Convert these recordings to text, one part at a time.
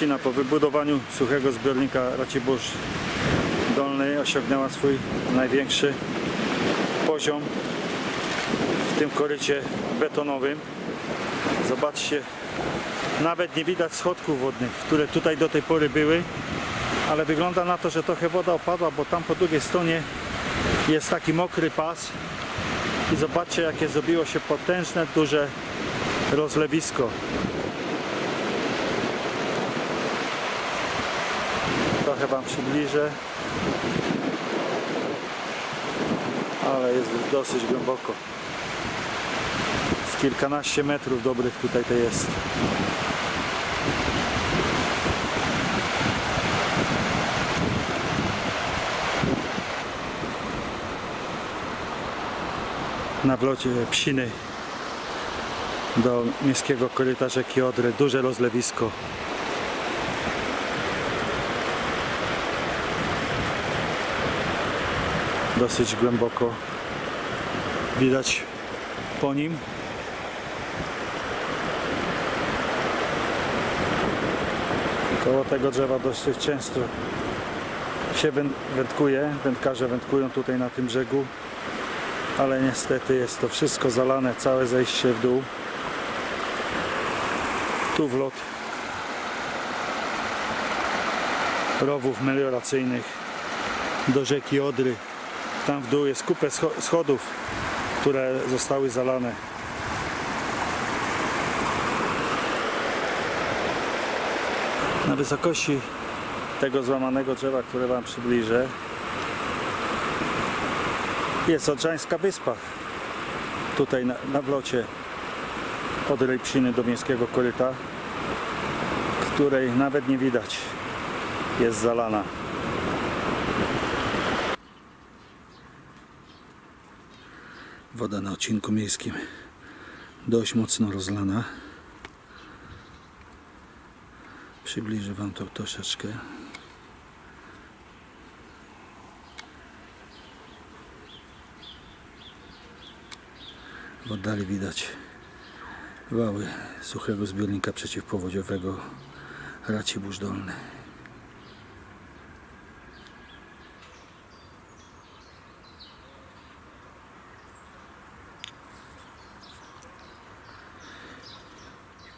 Po wybudowaniu suchego zbiornika Racibórz Dolny osiągnęła swój największy poziom w tym korycie betonowym. Zobaczcie, nawet nie widać schodków wodnych, które tutaj do tej pory były, ale wygląda na to, że trochę woda opadła, bo tam po drugiej stronie jest taki mokry pas i zobaczcie jakie zrobiło się potężne, duże rozlewisko. Trochę Wam przybliżę. Ale jest dosyć głęboko. Z kilkanaście metrów dobrych tutaj to jest. Na wlocie Psiny do miejskiego koryta rzeki. Duże rozlewisko. Dosyć głęboko. Widać po nim. Koło tego drzewa dosyć często się wę- wędkuje. Wędkarze wędkują tutaj na tym brzegu. Ale niestety jest to wszystko zalane, całe zejście w dół. Tu wlot rowów melioracyjnych do rzeki Odry. Tam w dół jest kupę scho- schodów, które zostały zalane. Na wysokości tego złamanego drzewa, które Wam przybliżę, jest Odrzańska Wyspa. Tutaj na, na wlocie od Rejpsiny do Miejskiego Koryta, której nawet nie widać. Jest zalana. Woda na odcinku miejskim dość mocno rozlana. Przybliżę Wam to troszeczkę. W oddali widać wały suchego zbiornika przeciwpowodziowego Racibórz Dolny.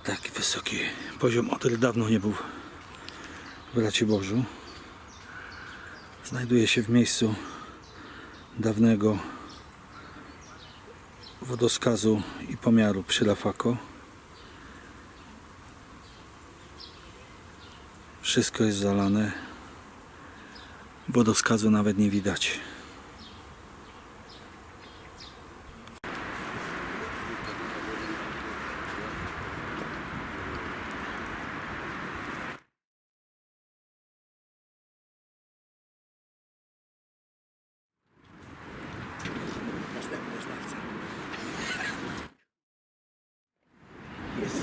Taki wysoki poziom Odry dawno nie był w Raciborzu. Znajduje się w miejscu dawnego wodoskazu i pomiaru przy Lafako. Wszystko jest zalane. Wodoskazu nawet nie widać.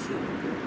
you.